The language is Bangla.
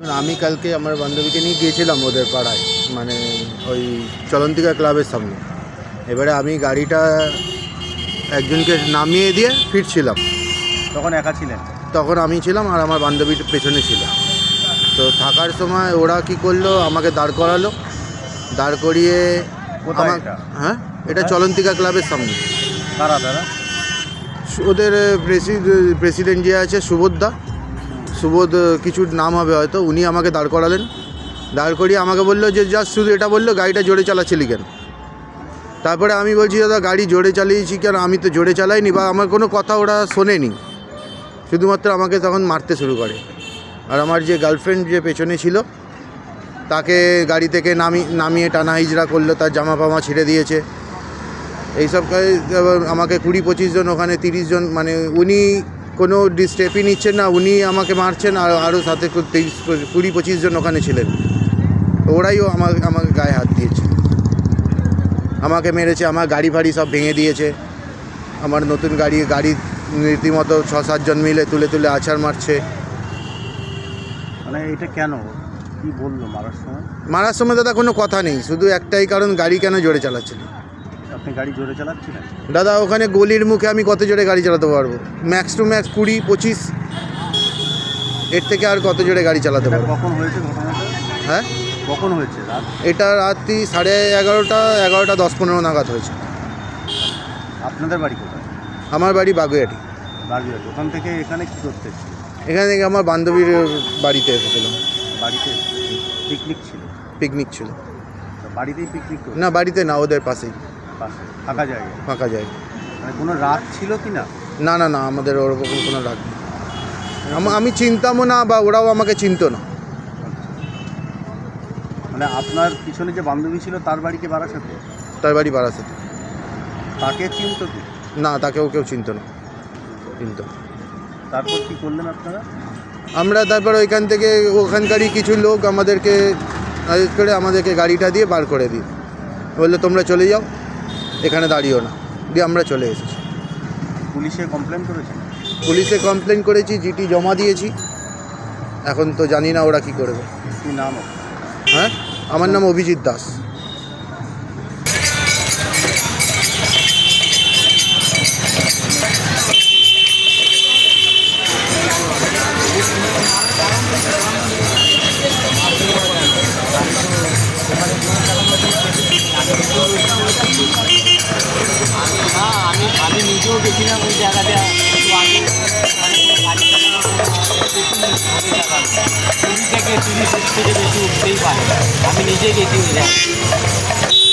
আমি কালকে আমার বান্ধবীকে নিয়ে গিয়েছিলাম ওদের পাড়ায় মানে ওই চলন্তিকা ক্লাবের সামনে। এবারে আমি গাড়িটা একজনকে নামিয়ে দিয়ে ফিরছিলাম। তখন একা ছিলেন? তখন আমি ছিলাম আর আমার বান্ধবীর পেছনে ছিল। তো থাকার সময় ওরা কি করল আমাকে দাঁড় করালো। দাঁড় করিয়ে হ্যাঁ? এটা চলন্তিকা ক্লাবের সামনে। কারা তারা? ওদের প্রেসিডেন্ট যে আছে সুবোধদা সুবোধ কিছু নাম হবে হয়তো, উনি আমাকে দাঁড় করালেন। দাঁড় করিয়ে আমাকে বলল যে জাস্ট শুধু এটা বলল, গাড়িটা জোরে চালাচ্ছিলি কেন? তারপরে আমি বলছি, দাদা, গাড়ি জোরে চালিয়েছি কেন? আমি তো জোরে চালাইনি বা আমার কোনো কথা ওরা শোনেনি। শুধুমাত্র আমাকে তখন মারতে শুরু করে। আর আমার যে গার্লফ্রেন্ড যে পেছনে ছিল, তাকে গাড়ি থেকে নামি, নামিয়ে টানা হিজড়া করল, তার জামা ফামা ছিঁড়ে দিয়েছে। এইসব কাজে আমাকে কুড়ি পঁচিশ জন, ওখানে তিরিশ জন মানে উনি কোনো স্টেপই নিচ্ছেন না উনি আমাকে মারছেন আর আরও সাথে তিরিশ কুড়ি পঁচিশ জন ওখানে ছিলেন। ওরাইও আমাকে আমাকে গায়ে হাত দিয়েছে। আমাকে মেরেছে আমার গাড়ি ফাড়ি সব ভেঙে দিয়েছে। আমার নতুন গাড়ি গাড়ি রীতিমতো ছ সাতজন মিলে তুলে তুলে আছাড় মারছে। মানে এটা কেন? কি বলল মারার সময়? মারার সময় দাদা কোনো কথা নেই শুধু একটাই কারণ গাড়ি কেন জোরে চালাচ্ছিল আপনি গাড়ি জোরে দাদা ওখানে গলির মুখে আমি কত জোরে গাড়ি চালাতে পারব? ম্যাক্স টু ম্যাক্স কুড়ি পঁচিশ এর থেকে আর কত জোরে গাড়ি চালাতে পারব? কখন হয়েছে ঘটনাটা? হ্যাঁ? কখন হয়েছে এটা রাত্রি সাড়ে এগারোটা এগারোটা দশ পনেরো নাগাদ হয়েছে। আপনাদের বাড়ি কোথায়? আমার বাড়ি বাগুয়াটি বাগিয়ে ওখান থেকে এখানে কি করতে? এখানে থেকে আমার বান্ধবীর বাড়িতে এসেছিলাম। বাড়িতে পিকনিক ছিল? পিকনিক ছিল। বাড়িতেই পিকনিক না বাড়িতে না ওদের পাশেই। পাশে ফাঁকা জায়গায়? ফাঁকা জায়গা। মানে কোনো রাত ছিল কি না? না না না আমাদের ওরকম কোনো রাগ নেই। আমি চিনতামও না বা ওরাও আমাকে চিনতো না। মানে আপনার পিছনে যে বান্ধবী ছিল তার বাড়িকে বারাসাতে? তার বাড়ি বারাসাতে। তাকে চিনতো কি? না তাকেও কেউ চিনতো না। চিনতো। তারপর কি করলেন আপনারা? আমরা তারপর ওইখান থেকে ওখানকারই কিছু লোক আমাদেরকে করে আমাদেরকে গাড়িটা দিয়ে বার করে দিই বলল তোমরা চলে যাও। এখানে দাঁড়িয়েও না দিয়ে আমরা চলে এসেছি। পুলিশে কমপ্লেন করেছেন? পুলিশে কমপ্লেন করেছি জিটি জমা দিয়েছি। এখন তো জানি না ওরা কি করবে। কি নাম হ্যাঁ? আমার নাম অভিজিৎ দাস। নিজেও গেছিলাম ওই জায়গাটা একটু মানে থেকে বেশি উঠতেই পারে আমি নিজে গেছি ওই জায়গায়